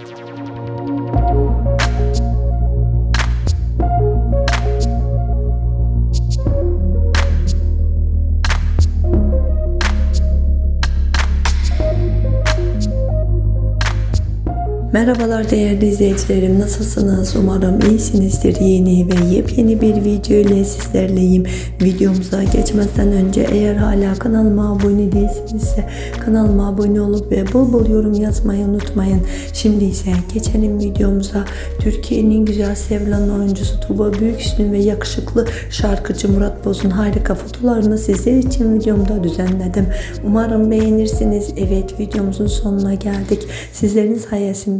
Música Merhabalar değerli izleyicilerim nasılsınız? Umarım iyisinizdir. Yeni ve yepyeni bir video ile sizlerleyim. Videomuza geçmeden önce eğer hala kanalıma abone değilsinizse kanalıma abone olup ve bol bol yorum yazmayı unutmayın. Şimdi ise geçelim videomuza. Türkiye'nin güzel sevilen oyuncusu Tuğba Büyüküstün ve yakışıklı şarkıcı Murat Boz'un harika fotolarını sizler için videomda düzenledim. Umarım beğenirsiniz. Evet videomuzun sonuna geldik. Sizlerin sayesinde